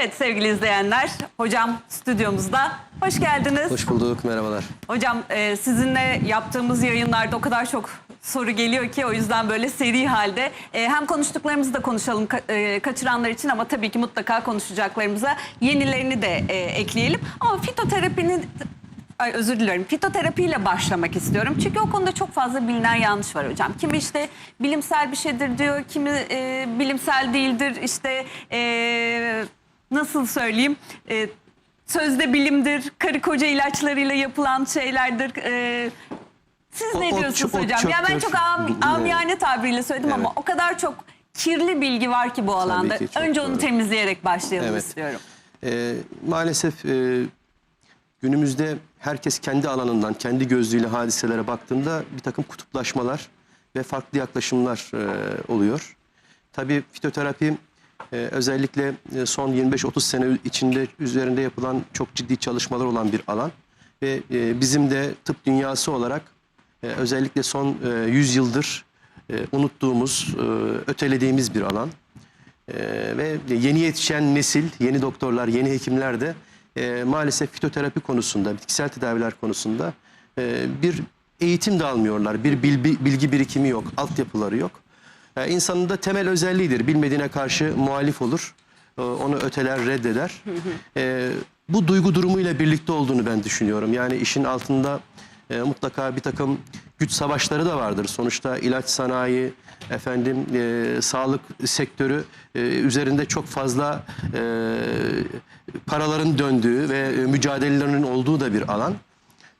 Evet sevgili izleyenler, hocam stüdyomuzda. Hoş geldiniz. Hoş bulduk, merhabalar. Hocam e, sizinle yaptığımız yayınlarda o kadar çok soru geliyor ki o yüzden böyle seri halde e, hem konuştuklarımızı da konuşalım ka- e, kaçıranlar için ama tabii ki mutlaka konuşacaklarımıza yenilerini de e, ekleyelim. Ama fitoterapinin Ay özür dilerim. Fitoterapiyle başlamak istiyorum. Çünkü o konuda çok fazla bilinen yanlış var hocam. Kimi işte bilimsel bir şeydir diyor, kimi e, bilimsel değildir. İşte e, nasıl söyleyeyim? E, sözde bilimdir, karı koca ilaçlarıyla yapılan şeylerdir. E, siz ne o diyorsunuz o hocam? Ya ben çok am, amiyane tabiriyle söyledim ama Evet. o kadar çok kirli bilgi var ki bu alanda. ki, Önce onu doğru. temizleyerek başlayalım Evet. istiyorum. Ee, maalesef e, günümüzde herkes kendi alanından, kendi gözlüğüyle hadiselere baktığında bir takım kutuplaşmalar ve farklı yaklaşımlar e, oluyor. Tabii fitoterapi e, özellikle e, son 25-30 sene içinde üzerinde yapılan çok ciddi çalışmalar olan bir alan. Ve e, bizim de tıp dünyası olarak e, özellikle son e, 100 yıldır e, unuttuğumuz, e, ötelediğimiz bir alan. Ee, ve yeni yetişen nesil, yeni doktorlar, yeni hekimler de e, maalesef fitoterapi konusunda, bitkisel tedaviler konusunda e, bir eğitim de almıyorlar. Bir bilgi birikimi yok, altyapıları yok. E, insanın da temel özelliğidir. Bilmediğine karşı muhalif olur. E, onu öteler, reddeder. E, bu duygu durumuyla birlikte olduğunu ben düşünüyorum. Yani işin altında e, mutlaka bir takım güç savaşları da vardır. Sonuçta ilaç sanayi, efendim e, sağlık sektörü e, üzerinde çok fazla e, paraların döndüğü ve e, mücadelelerinin olduğu da bir alan.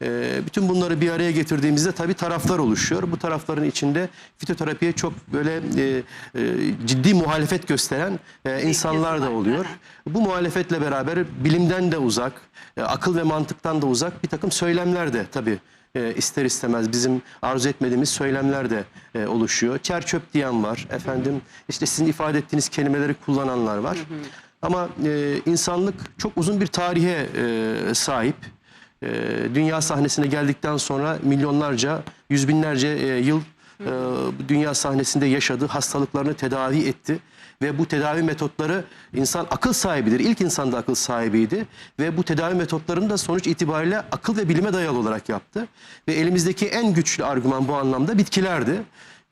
E, bütün bunları bir araya getirdiğimizde tabii taraflar oluşuyor. Bu tarafların içinde fitoterapiye çok böyle e, e, ciddi muhalefet gösteren e, insanlar da oluyor. Bu muhalefetle beraber bilimden de uzak, e, akıl ve mantıktan da uzak bir takım söylemler de tabii e, ister istemez bizim arzu etmediğimiz söylemler de e, oluşuyor. Çer çöp diyen var. Efendim işte sizin ifade ettiğiniz kelimeleri kullananlar var. Ama e, insanlık çok uzun bir tarihe e, sahip. E, dünya sahnesine geldikten sonra milyonlarca, yüz binlerce e, yıl e, dünya sahnesinde yaşadı, hastalıklarını tedavi etti ve bu tedavi metotları insan akıl sahibidir. İlk insan da akıl sahibiydi ve bu tedavi metotlarını da sonuç itibariyle akıl ve bilime dayalı olarak yaptı. Ve elimizdeki en güçlü argüman bu anlamda bitkilerdi.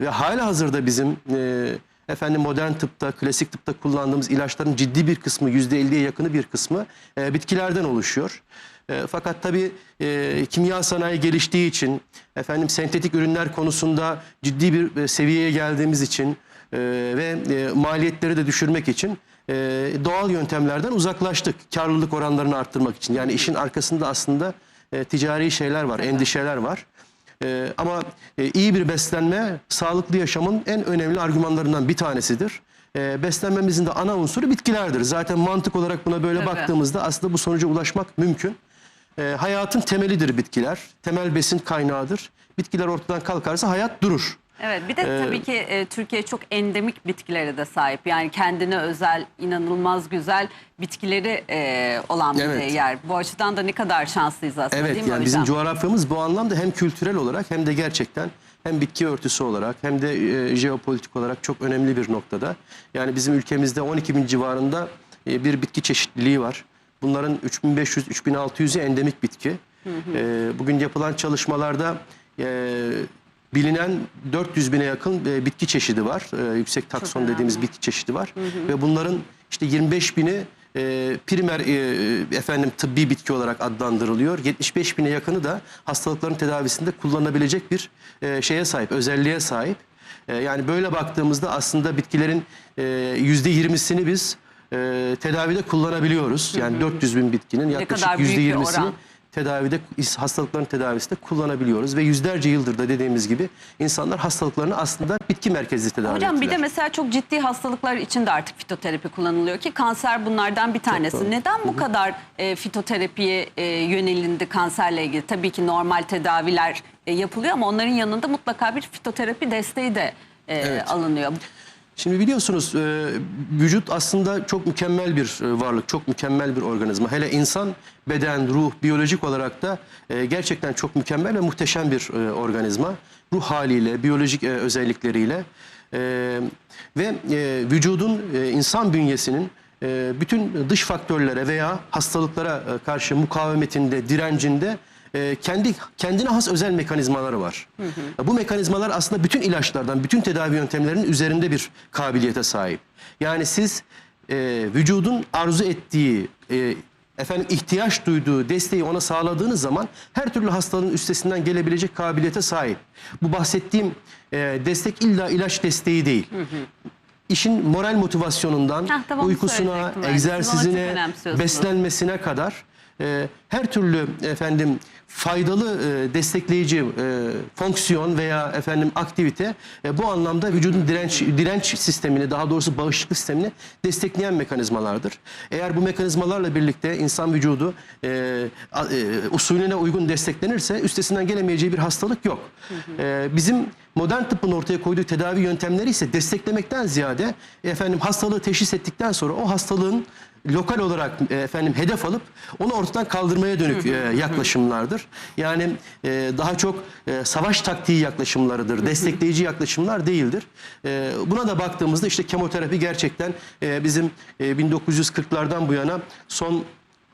Ve hala hazırda bizim e, efendim modern tıpta, klasik tıpta kullandığımız ilaçların ciddi bir kısmı, %50'ye yakını bir kısmı e, bitkilerden oluşuyor. E, fakat tabii e, kimya sanayi geliştiği için, efendim sentetik ürünler konusunda ciddi bir e, seviyeye geldiğimiz için e, ve e, maliyetleri de düşürmek için e, doğal yöntemlerden uzaklaştık. Karlılık oranlarını arttırmak için. Yani işin arkasında aslında e, ticari şeyler var, endişeler var. Ee, ama e, iyi bir beslenme sağlıklı yaşamın en önemli argümanlarından bir tanesidir. Ee, beslenmemizin de ana unsuru bitkilerdir. Zaten mantık olarak buna böyle Tabii. baktığımızda aslında bu sonuca ulaşmak mümkün. Ee, hayatın temelidir bitkiler. Temel besin kaynağıdır. Bitkiler ortadan kalkarsa hayat durur. Evet bir de Ee, tabii ki e, Türkiye çok endemik bitkilere de sahip. Yani kendine özel, inanılmaz güzel bitkileri e, olan bir Evet. yer. Bu açıdan da ne kadar şanslıyız aslında Evet değil mi yani hocam? bizim coğrafyamız bu anlamda hem kültürel olarak hem de gerçekten hem bitki örtüsü olarak hem de e, jeopolitik olarak çok önemli bir noktada. Yani bizim ülkemizde 12 bin civarında e, bir bitki çeşitliliği var. Bunların 3500-3600'ü endemik bitki. E, bugün yapılan çalışmalarda e, bilinen 400 bine yakın e, bitki çeşidi var. E, yüksek takson dediğimiz bitki çeşidi var. Ve bunların işte 25 bini e, primer e, efendim tıbbi bitki olarak adlandırılıyor. 75 bine yakını da hastalıkların tedavisinde kullanılabilecek bir e, şeye sahip, özelliğe sahip. E, yani böyle baktığımızda aslında bitkilerin e, yüzde 20'sini biz e, tedavide kullanabiliyoruz. Yani 400 bin bitkinin yaklaşık kadar büyük bir yüzde 20'sini oran. Tedavide hastalıkların tedavisinde kullanabiliyoruz ve yüzlerce yıldır da dediğimiz gibi insanlar hastalıklarını aslında bitki merkezli tedavi Hocam bir de ettiler. mesela çok ciddi hastalıklar için de artık fitoterapi kullanılıyor ki kanser bunlardan bir tanesi. Neden bu kadar e, fitoterapiye e, yönelindi kanserle ilgili? Tabii ki normal tedaviler e, yapılıyor ama onların yanında mutlaka bir fitoterapi desteği de e, Evet. alınıyor. Şimdi biliyorsunuz e, vücut aslında çok mükemmel bir e, varlık, çok mükemmel bir organizma. Hele insan beden, ruh, biyolojik olarak da e, gerçekten çok mükemmel ve muhteşem bir e, organizma. Ruh haliyle, biyolojik e, özellikleriyle e, ve e, vücudun, e, insan bünyesinin e, bütün dış faktörlere veya hastalıklara e, karşı mukavemetinde, direncinde e, kendi kendine has özel mekanizmaları var. Bu mekanizmalar aslında bütün ilaçlardan, bütün tedavi yöntemlerinin üzerinde bir kabiliyete sahip. Yani siz e, vücudun arzu ettiği, e, efendim ihtiyaç duyduğu desteği ona sağladığınız zaman her türlü hastalığın üstesinden gelebilecek kabiliyete sahip. Bu bahsettiğim e, destek illa ilaç desteği değil. İşin moral motivasyonundan, Hah, tamam, uykusuna, egzersizine, beslenmesine kadar e, her türlü efendim faydalı e, destekleyici e, fonksiyon veya efendim aktivite e, bu anlamda vücudun direnç direnç sistemini daha doğrusu bağışıklık sistemini destekleyen mekanizmalardır. Eğer bu mekanizmalarla birlikte insan vücudu e, e, usulüne uygun desteklenirse üstesinden gelemeyeceği bir hastalık yok. E, bizim modern tıbbın ortaya koyduğu tedavi yöntemleri ise desteklemekten ziyade efendim hastalığı teşhis ettikten sonra o hastalığın lokal olarak e, efendim hedef alıp onu ortadan kaldırmaya dönük e, yaklaşımlardır. Yani e, daha çok e, savaş taktiği yaklaşımlarıdır. Destekleyici yaklaşımlar değildir. E, buna da baktığımızda işte kemoterapi gerçekten e, bizim e, 1940'lardan bu yana son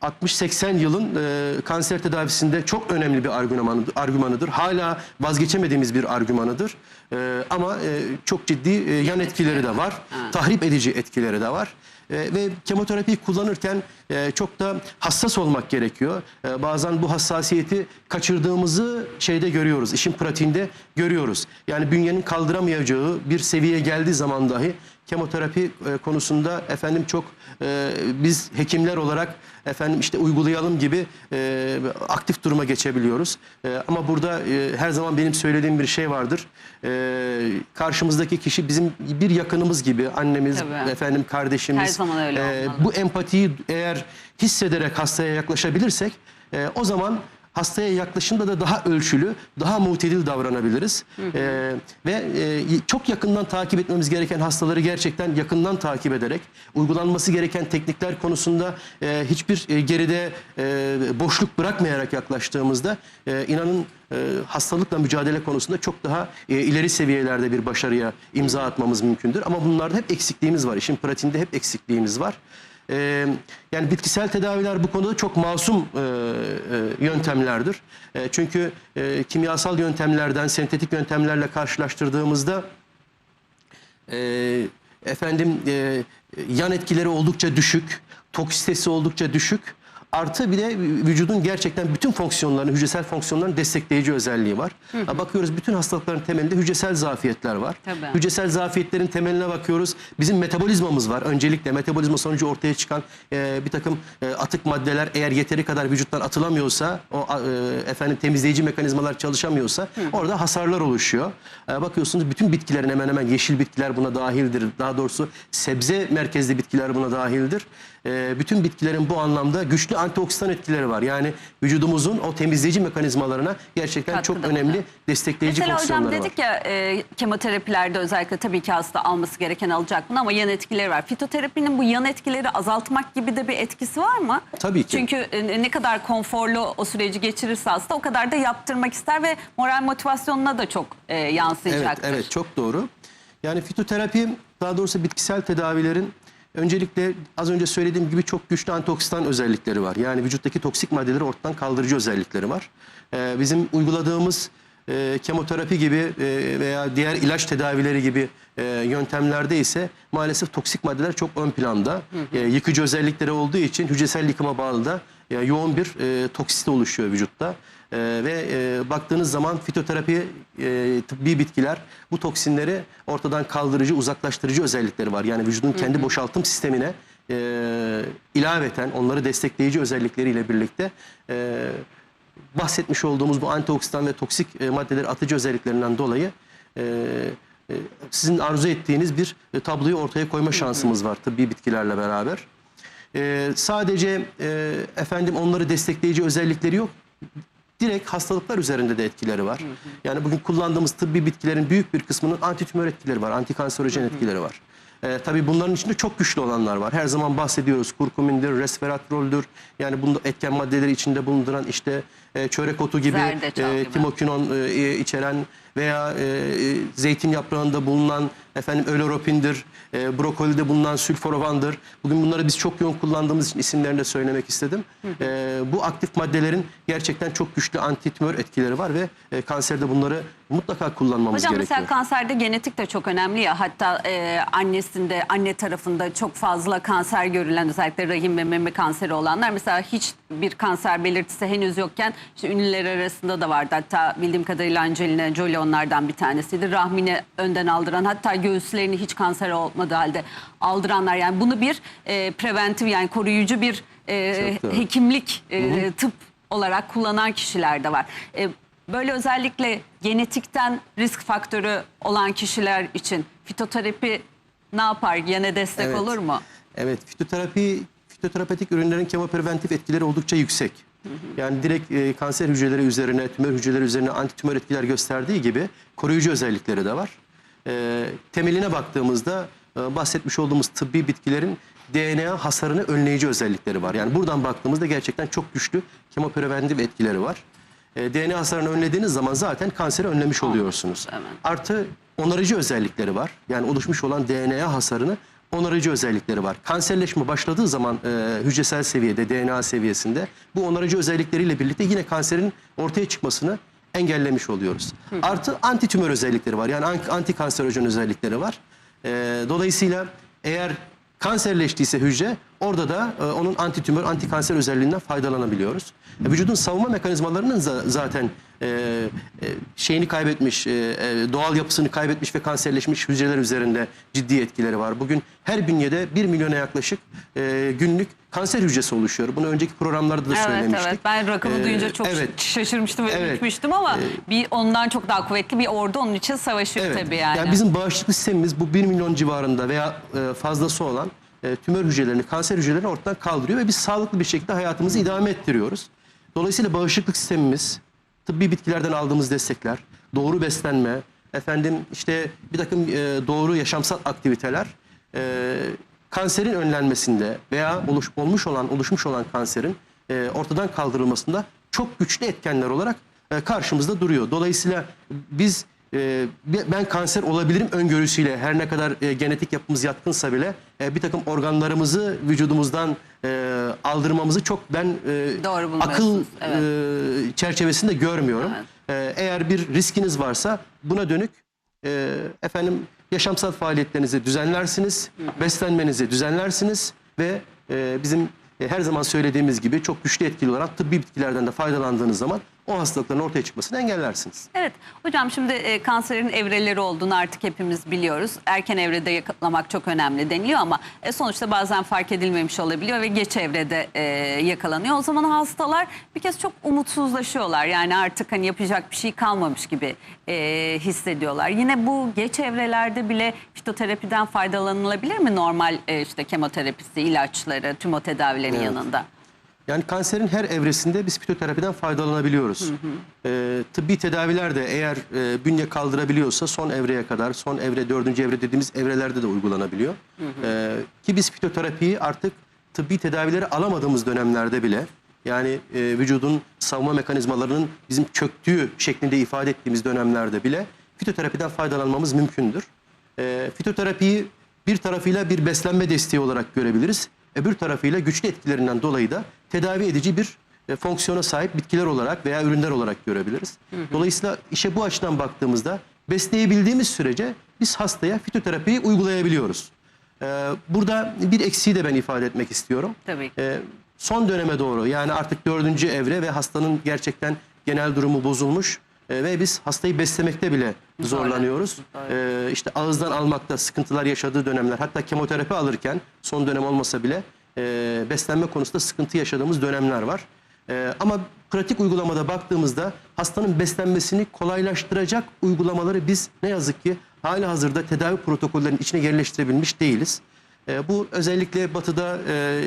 60-80 yılın e, kanser tedavisinde çok önemli bir argümanıdır. argümanıdır. Hala vazgeçemediğimiz bir argümanıdır. E, ama e, çok ciddi e, yan etkileri de var. Tahrip edici etkileri de var. E, ve kemoterapiyi kullanırken e, çok da hassas olmak gerekiyor. E, bazen bu hassasiyeti kaçırdığımızı şeyde görüyoruz, işin pratiğinde görüyoruz. Yani bünyenin kaldıramayacağı bir seviyeye geldiği zaman dahi kemoterapi e, konusunda efendim çok e, biz hekimler olarak efendim işte uygulayalım gibi e, aktif duruma geçebiliyoruz. E, ama burada e, her zaman benim söylediğim bir şey vardır. E, karşımızdaki kişi bizim bir yakınımız gibi annemiz, Tabii. efendim kardeşimiz. Her zaman öyle E, olmalı. bu empatiyi eğer hissederek hastaya yaklaşabilirsek e, o zaman hastaya yaklaşımda da daha ölçülü, daha mutedil davranabiliriz. E, ve e, çok yakından takip etmemiz gereken hastaları gerçekten yakından takip ederek, uygulanması gereken teknikler konusunda e, hiçbir e, geride e, boşluk bırakmayarak yaklaştığımızda e, inanın e, hastalıkla mücadele konusunda çok daha e, ileri seviyelerde bir başarıya imza atmamız mümkündür. Ama bunlarda hep eksikliğimiz var. İşin pratiğinde hep eksikliğimiz var. Ee, yani bitkisel tedaviler bu konuda çok masum e, e, yöntemlerdir. E, çünkü e, kimyasal yöntemlerden sentetik yöntemlerle karşılaştırdığımızda e, efendim e, yan etkileri oldukça düşük, toksitesi oldukça düşük. Artı bir de vücudun gerçekten bütün fonksiyonlarını, hücresel fonksiyonlarını destekleyici özelliği var. Ha, Bakıyoruz bütün hastalıkların temelinde hücresel zafiyetler var. Tabii. Hücresel zafiyetlerin temeline bakıyoruz. Bizim metabolizmamız var. Öncelikle metabolizma sonucu ortaya çıkan e, bir takım e, atık maddeler eğer yeteri kadar vücuttan atılamıyorsa, o e, efendim temizleyici mekanizmalar çalışamıyorsa orada hasarlar oluşuyor. E, bakıyorsunuz bütün bitkilerin hemen hemen yeşil bitkiler buna dahildir. Daha doğrusu sebze merkezli bitkiler buna dahildir. E, bütün bitkilerin bu anlamda güçlü antioksidan etkileri var. Yani vücudumuzun o temizleyici mekanizmalarına gerçekten çok Katkıda önemli bulunuyor. destekleyici Mesela hocam fonksiyonları var. dedik ya e, kemoterapilerde özellikle tabii ki hasta alması gereken alacak bunu ama yan etkileri var. Fitoterapinin bu yan etkileri azaltmak gibi de bir etkisi var mı? Tabii ki. Çünkü e, ne kadar konforlu o süreci geçirirse hasta o kadar da yaptırmak ister ve moral motivasyonuna da çok e, Evet, yansıyacaktır. evet çok doğru. Yani fitoterapi daha doğrusu bitkisel tedavilerin öncelikle az önce söylediğim gibi çok güçlü antioksidan özellikleri var. Yani vücuttaki toksik maddeleri ortadan kaldırıcı özellikleri var. Ee, bizim uyguladığımız e, kemoterapi gibi e, veya diğer ilaç tedavileri gibi e, yöntemlerde ise maalesef toksik maddeler çok ön planda. E, yıkıcı özellikleri olduğu için hücresel yıkıma bağlı da e, yoğun bir e, toksite oluşuyor vücutta. Ee, ve e, baktığınız zaman fitoterapi e, tıbbi bitkiler bu toksinleri ortadan kaldırıcı, uzaklaştırıcı özellikleri var. Yani vücudun kendi boşaltım sistemine e, ilaveten onları destekleyici özellikleriyle birlikte e, bahsetmiş olduğumuz bu antioksidan ve toksik e, maddeleri atıcı özelliklerinden dolayı e, e, sizin arzu ettiğiniz bir e, tabloyu ortaya koyma şansımız var tıbbi bitkilerle beraber. E, sadece e, efendim onları destekleyici özellikleri yok direkt hastalıklar üzerinde de etkileri var. Yani bugün kullandığımız tıbbi bitkilerin büyük bir kısmının antitümör etkileri var, antikanserojen etkileri var. Ee, tabii bunların içinde çok güçlü olanlar var. Her zaman bahsediyoruz. Kurkumindir, resveratroldür. Yani bunda etken maddeleri içinde bulunduran işte e, çörek otu gibi, e, timokinon e, içeren veya e, e, zeytin yaprağında bulunan efendim öloropindir, e, brokolide bulunan sülforovandır. Bugün bunları biz çok yoğun kullandığımız için isimlerini de söylemek istedim. E, bu aktif maddelerin gerçekten çok güçlü antitümör etkileri var ve e, kanserde bunları mutlaka kullanmamız Hocam gerekiyor. mesela kanserde genetik de çok önemli ya. Hatta e, annesinde, anne tarafında çok fazla kanser görülen özellikle rahim ve meme kanseri olanlar mesela hiç bir kanser belirtisi henüz yokken işte ünlüler arasında da vardı. Hatta bildiğim kadarıyla Angelina Jolie onlardan bir tanesiydi. Rahmini önden aldıran hatta göğüslerini hiç kanser olmadığı halde aldıranlar. Yani bunu bir e, preventif yani koruyucu bir e, Çok hekimlik, e, tıp olarak kullanan kişiler de var. E, böyle özellikle genetikten risk faktörü olan kişiler için fitoterapi ne yapar? Gene destek Evet. olur mu? Evet, fitoterapi, fitoterapetik ürünlerin kemopreventif etkileri oldukça yüksek. Yani direkt e, kanser hücreleri üzerine, tümör hücreleri üzerine antitümör etkiler gösterdiği gibi koruyucu özellikleri de var. E, temeline baktığımızda e, bahsetmiş olduğumuz tıbbi bitkilerin DNA hasarını önleyici özellikleri var. Yani buradan baktığımızda gerçekten çok güçlü kemopreventif etkileri var. E, DNA hasarını önlediğiniz zaman zaten kanseri önlemiş oluyorsunuz. evet. Artı onarıcı özellikleri var. Yani oluşmuş olan DNA hasarını onarıcı özellikleri var. Kanserleşme başladığı zaman e, hücresel seviyede, DNA seviyesinde bu onarıcı özellikleriyle birlikte yine kanserin ortaya çıkmasını engellemiş oluyoruz. Artı antitümör özellikleri var. Yani an- antikanserojen özellikleri var. E, dolayısıyla eğer kanserleştiyse hücre orada da e, onun antitümör, antikanser özelliğinden faydalanabiliyoruz. E, vücudun savunma mekanizmalarının za- zaten e, e, şeyini kaybetmiş, e, e, doğal yapısını kaybetmiş ve kanserleşmiş hücreler üzerinde ciddi etkileri var. Bugün her bünyede 1 milyona yaklaşık e, günlük kanser hücresi oluşuyor. Bunu önceki programlarda da Evet söylemiştik. evet ben rakamı E, duyunca çok evet. şaşırmıştım ve Evet. ürkmüştüm ama bir ondan çok daha kuvvetli bir ordu onun için savaşıyor Evet. tabii yani. bizim bağışıklık sistemimiz bu 1 milyon civarında veya e, fazlası olan e, tümör hücrelerini, kanser hücrelerini ortadan kaldırıyor ve biz sağlıklı bir şekilde hayatımızı idame ettiriyoruz. Dolayısıyla bağışıklık sistemimiz, tıbbi bitkilerden aldığımız destekler, doğru beslenme, efendim işte bir takım e, doğru yaşamsal aktiviteler e, kanserin önlenmesinde veya oluş, olmuş olan oluşmuş olan kanserin ortadan kaldırılmasında çok güçlü etkenler olarak karşımızda duruyor. Dolayısıyla biz e, ben kanser olabilirim öngörüsüyle her ne kadar e, genetik yapımız yatkınsa bile e, bir takım organlarımızı vücudumuzdan e, aldırmamızı çok ben e, Doğru akıl evet. e, çerçevesinde görmüyorum. E, eğer bir riskiniz varsa buna dönük e, efendim yaşamsal faaliyetlerinizi düzenlersiniz, beslenmenizi düzenlersiniz ve e, bizim e, her zaman söylediğimiz gibi çok güçlü etkili olan tıbbi bitkilerden de faydalandığınız zaman o hastalıkların ortaya çıkmasını engellersiniz. Evet hocam şimdi e, kanserin evreleri olduğunu artık hepimiz biliyoruz. Erken evrede yakalamak çok önemli deniliyor ama e, sonuçta bazen fark edilmemiş olabiliyor ve geç evrede e, yakalanıyor. O zaman hastalar bir kez çok umutsuzlaşıyorlar. Yani artık hani yapacak bir şey kalmamış gibi e, hissediyorlar. Yine bu geç evrelerde bile fitoterapiden faydalanılabilir mi? Normal e, işte kemoterapisi, ilaçları, tümo tedavilerin Evet. yanında. Yani kanserin her evresinde biz fitoterapiden faydalanabiliyoruz. Ee, tıbbi tedaviler de eğer e, bünye kaldırabiliyorsa son evreye kadar, son evre, dördüncü evre dediğimiz evrelerde de uygulanabiliyor. Ee, ki biz fitoterapiyi artık tıbbi tedavileri alamadığımız dönemlerde bile yani e, vücudun savunma mekanizmalarının bizim çöktüğü şeklinde ifade ettiğimiz dönemlerde bile fitoterapiden faydalanmamız mümkündür. E, fitoterapiyi bir tarafıyla bir beslenme desteği olarak görebiliriz. Öbür tarafıyla güçlü etkilerinden dolayı da tedavi edici bir e, fonksiyona sahip bitkiler olarak veya ürünler olarak görebiliriz. Dolayısıyla işe bu açıdan baktığımızda besleyebildiğimiz sürece biz hastaya fitoterapiyi uygulayabiliyoruz. E, burada bir eksiği de ben ifade etmek istiyorum. Tabii ki. E, son döneme doğru yani artık dördüncü evre ve hastanın gerçekten genel durumu bozulmuş e, ve biz hastayı beslemekte bile zorlanıyoruz. E, işte ağızdan almakta sıkıntılar yaşadığı dönemler hatta kemoterapi alırken son dönem olmasa bile e, beslenme konusunda sıkıntı yaşadığımız dönemler var. E, ama pratik uygulamada baktığımızda hastanın beslenmesini kolaylaştıracak uygulamaları biz ne yazık ki hali hazırda tedavi protokollerinin içine yerleştirebilmiş değiliz. E, bu özellikle batıda e,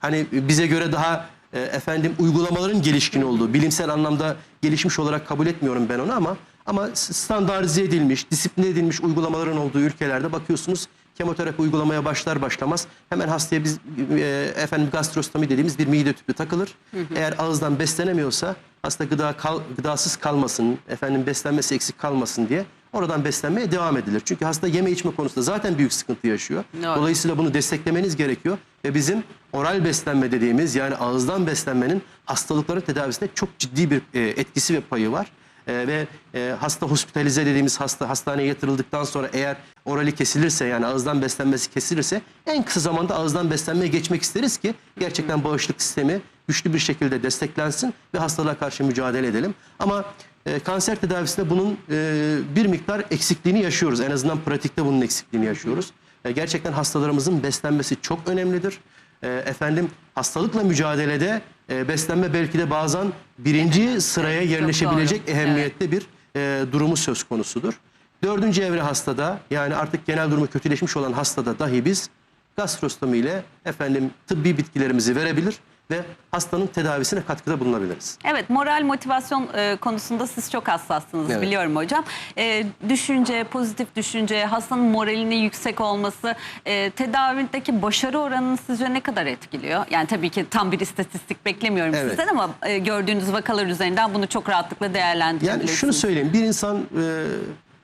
hani bize göre daha e, efendim uygulamaların gelişkin olduğu, bilimsel anlamda gelişmiş olarak kabul etmiyorum ben onu ama ama standartize edilmiş, disipline edilmiş uygulamaların olduğu ülkelerde bakıyorsunuz kemoterapi uygulamaya başlar başlamaz hemen hastaya biz e, efendim gastrostomi dediğimiz bir mide tüpü takılır. Eğer ağızdan beslenemiyorsa hasta gıda kal, gıdasız kalmasın, efendim beslenmesi eksik kalmasın diye oradan beslenmeye devam edilir. Çünkü hasta yeme içme konusunda zaten büyük sıkıntı yaşıyor. Doğru. Dolayısıyla bunu desteklemeniz gerekiyor ve bizim oral beslenme dediğimiz yani ağızdan beslenmenin hastalıkların tedavisinde çok ciddi bir e, etkisi ve payı var. E, ve e, hasta hospitalize dediğimiz hasta hastaneye yatırıldıktan sonra eğer orali kesilirse yani ağızdan beslenmesi kesilirse en kısa zamanda ağızdan beslenmeye geçmek isteriz ki gerçekten bağışıklık sistemi güçlü bir şekilde desteklensin ve hastalığa karşı mücadele edelim. Ama e, kanser tedavisinde bunun e, bir miktar eksikliğini yaşıyoruz. En azından pratikte bunun eksikliğini yaşıyoruz. E, gerçekten hastalarımızın beslenmesi çok önemlidir. E, efendim hastalıkla mücadelede e, beslenme belki de bazen birinci sıraya Evet, yerleşebilecek ehemmiyette bir e, durumu söz konusudur. Dördüncü evre hastada yani artık genel durumu kötüleşmiş olan hastada dahi biz gastrostomi ile efendim tıbbi bitkilerimizi verebilir ve hastanın tedavisine katkıda bulunabiliriz. Evet moral motivasyon e, konusunda siz çok hassassınız Evet. biliyorum hocam. E, düşünce, pozitif düşünce, hastanın moralinin yüksek olması e, tedavideki başarı oranını sizce ne kadar etkiliyor? Yani tabii ki tam bir istatistik beklemiyorum Evet. sizden ama e, gördüğünüz vakalar üzerinden bunu çok rahatlıkla değerlendirebilirsiniz. Yani şunu söyleyeyim bir insan e,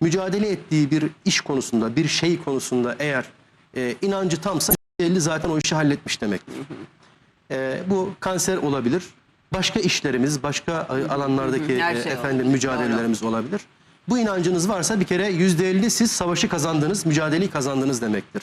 mücadele ettiği bir iş konusunda bir şey konusunda eğer e, inancı tamsa %50 zaten o işi halletmiş demektir. E, bu kanser olabilir. Başka işlerimiz, başka alanlardaki Her e, şey efendim olabilir, mücadelelerimiz olabilir. Bu inancınız varsa bir kere %50 siz savaşı kazandınız, mücadeleyi kazandınız demektir.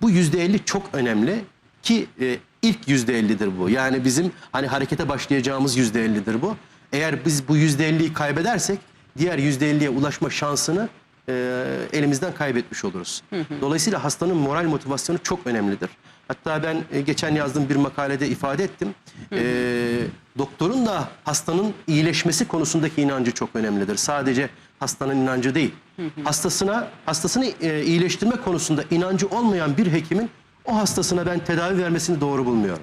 Bu %50 çok önemli ki e, ilk %50'dir bu. Yani bizim hani harekete başlayacağımız %50'dir bu. Eğer biz bu %50'yi kaybedersek diğer %50'ye ulaşma şansını e, elimizden kaybetmiş oluruz. Dolayısıyla hastanın moral motivasyonu çok önemlidir. Hatta ben e, geçen yazdığım bir makalede ifade ettim. E, doktorun da hastanın iyileşmesi konusundaki inancı çok önemlidir. Sadece hastanın inancı değil. Hastasına hastasını e, iyileştirme konusunda inancı olmayan bir hekimin o hastasına ben tedavi vermesini doğru bulmuyorum.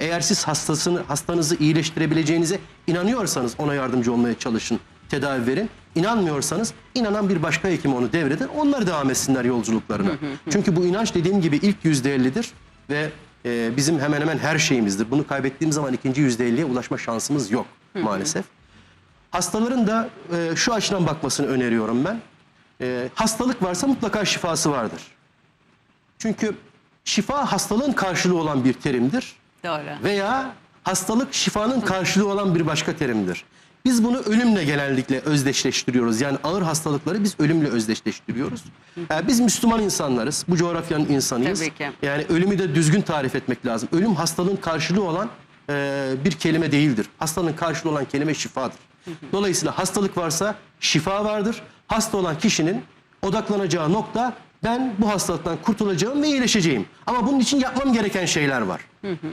Eğer siz hastasını hastanızı iyileştirebileceğinize inanıyorsanız ona yardımcı olmaya çalışın, tedavi verin. İnanmıyorsanız inanan bir başka hekim onu devredin. Onlar devam etsinler yolculuklarına. Çünkü bu inanç dediğim gibi ilk yüzde ellidir ve e, bizim hemen hemen her şeyimizdir. Bunu kaybettiğimiz zaman ikinci yüzde elliye ulaşma şansımız yok maalesef. Hastaların da e, şu açıdan bakmasını öneriyorum ben. E, hastalık varsa mutlaka şifası vardır. Çünkü şifa hastalığın karşılığı olan bir terimdir Doğru. veya hastalık şifanın karşılığı olan bir başka terimdir. Biz bunu ölümle genellikle özdeşleştiriyoruz. Yani ağır hastalıkları biz ölümle özdeşleştiriyoruz. Ee, biz Müslüman insanlarız. Bu coğrafyanın insanıyız. Tabii ki. Yani ölümü de düzgün tarif etmek lazım. Ölüm hastalığın karşılığı olan e, bir kelime değildir. Hastalığın karşılığı olan kelime şifadır. Dolayısıyla hastalık varsa şifa vardır. Hasta olan kişinin odaklanacağı nokta ben bu hastalıktan kurtulacağım ve iyileşeceğim. Ama bunun için yapmam gereken şeyler var.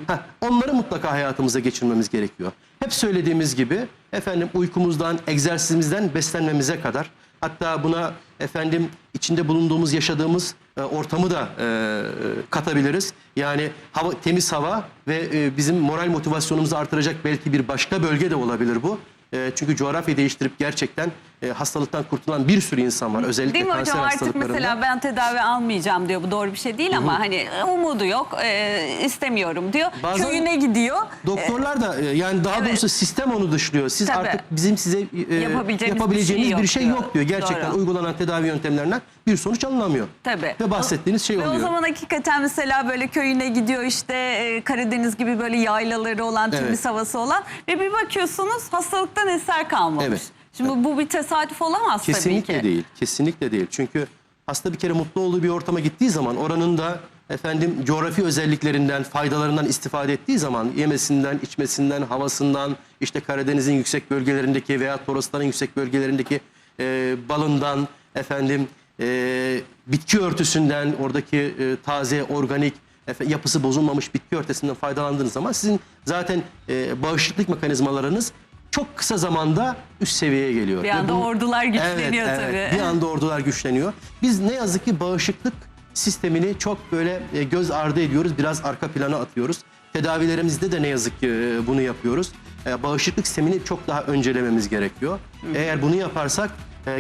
Heh, onları mutlaka hayatımıza geçirmemiz gerekiyor. Hep söylediğimiz gibi efendim uykumuzdan, egzersizimizden beslenmemize kadar hatta buna efendim içinde bulunduğumuz, yaşadığımız e, ortamı da e, katabiliriz. Yani hava, temiz hava ve e, bizim moral motivasyonumuzu artıracak belki bir başka bölge de olabilir bu. E, çünkü coğrafyayı değiştirip gerçekten e, hastalıktan kurtulan bir sürü insan var. Özellikle Değil mi kanser hocam artık mesela ben tedavi almayacağım diyor. Bu doğru bir şey değil ama hani umudu yok, e, istemiyorum diyor. Bazen Köyüne gidiyor. Doktorlar da e, yani daha Evet. doğrusu sistem onu dışlıyor. Siz Tabii. artık bizim size e, Yapabileceğimiz yapabileceğiniz bir şey bir şey diyor. yok diyor. Gerçekten Doğru. uygulanan tedavi yöntemlerinden bir sonuç alınamıyor. Tabii. Ve bahsettiğiniz şey Ve oluyor. o zaman hakikaten mesela böyle köyüne gidiyor işte e, Karadeniz gibi böyle yaylaları olan, temiz Evet. havası olan ve bir bakıyorsunuz hastalıktan eser kalmamış. Evet. Şimdi bu bir tesadüf olamaz Kesinlikle tabii ki. değil. Kesinlikle değil. Çünkü hasta bir kere mutlu olduğu bir ortama gittiği zaman oranın da efendim coğrafi özelliklerinden, faydalarından istifade ettiği zaman yemesinden, içmesinden, havasından, işte Karadeniz'in yüksek bölgelerindeki veya Torosların yüksek bölgelerindeki e, balından, efendim e, bitki örtüsünden, oradaki e, taze, organik, efe- yapısı bozulmamış bitki örtüsünden faydalandığınız zaman sizin zaten e, bağışıklık mekanizmalarınız çok kısa zamanda üst seviyeye geliyor. Bir anda bu- ordular güçleniyor evet, tabii. Evet, bir anda ordular güçleniyor. Biz ne yazık ki bağışıklık sistemini çok böyle e, göz ardı ediyoruz. Biraz arka plana atıyoruz. Tedavilerimizde de ne yazık ki e, bunu yapıyoruz. E, Bağışıklık sistemini çok daha öncelememiz gerekiyor. Eğer bunu yaparsak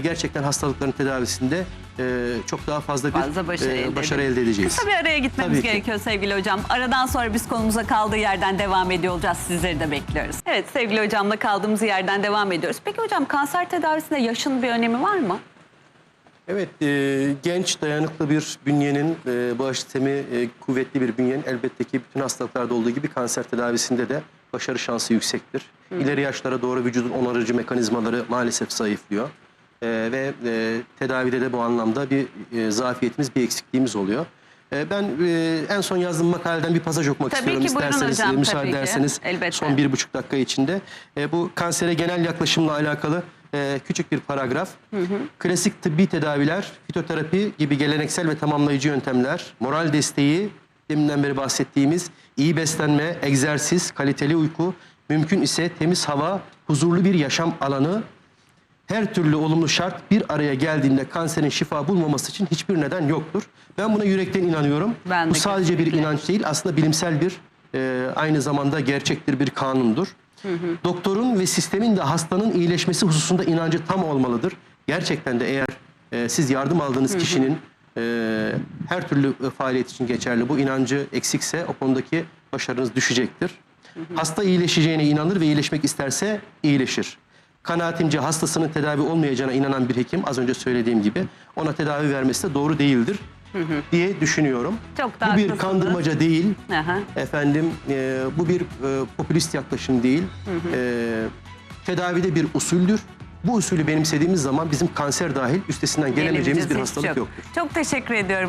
gerçekten hastalıkların tedavisinde e, çok daha fazla bir Fazla başarı, e, elde, başarı elde edeceğiz. Kısa bir araya gitmemiz Tabii ki. gerekiyor sevgili hocam. Aradan sonra biz konumuza kaldığı yerden devam ediyor olacağız. Sizleri de bekliyoruz. Evet sevgili hocamla kaldığımız yerden devam ediyoruz. Peki hocam kanser tedavisinde yaşın bir önemi var mı? Evet, e, genç, dayanıklı bir bünyenin, e, bağış sistemi e, kuvvetli bir bünyenin elbette ki bütün hastalıklarda olduğu gibi kanser tedavisinde de başarı şansı yüksektir. İleri yaşlara doğru vücudun onarıcı mekanizmaları maalesef zayıflıyor. E, ve e, tedavide de bu anlamda bir e, zafiyetimiz, bir eksikliğimiz oluyor. E, ben e, en son yazdığım makaleden bir pasaj okumak Tabii istiyorum ki, isterseniz, hocam, e, müsaade ederseniz. Elbette. Son bir buçuk dakika içinde. E, bu kansere genel yaklaşımla alakalı e, küçük bir paragraf. Klasik tıbbi tedaviler, fitoterapi gibi geleneksel ve tamamlayıcı yöntemler, moral desteği, deminden beri bahsettiğimiz iyi beslenme, egzersiz, kaliteli uyku, mümkün ise temiz hava, huzurlu bir yaşam alanı, her türlü olumlu şart bir araya geldiğinde kanserin şifa bulmaması için hiçbir neden yoktur. Ben buna yürekten inanıyorum. Ben Bu de sadece bir kesinlikle. inanç değil, aslında bilimsel bir e, aynı zamanda gerçektir bir kanundur. Doktorun ve sistemin de hastanın iyileşmesi hususunda inancı tam olmalıdır. Gerçekten de eğer e, siz yardım aldığınız kişinin e, her türlü faaliyet için geçerli bu inancı eksikse o konudaki başarınız düşecektir. Hasta iyileşeceğine inanır ve iyileşmek isterse iyileşir. Kanaatimce hastasının tedavi olmayacağına inanan bir hekim az önce söylediğim gibi ona tedavi vermesi de doğru değildir diye düşünüyorum. Çok da bu bir kandırmaca değil. Aha. Efendim e, bu bir e, popülist yaklaşım değil. E, tedavide bir usuldür. Bu usulü benimsediğimiz zaman bizim kanser dahil üstesinden gelemeyeceğimiz bir hiç hastalık yok. yoktur. Çok teşekkür ediyorum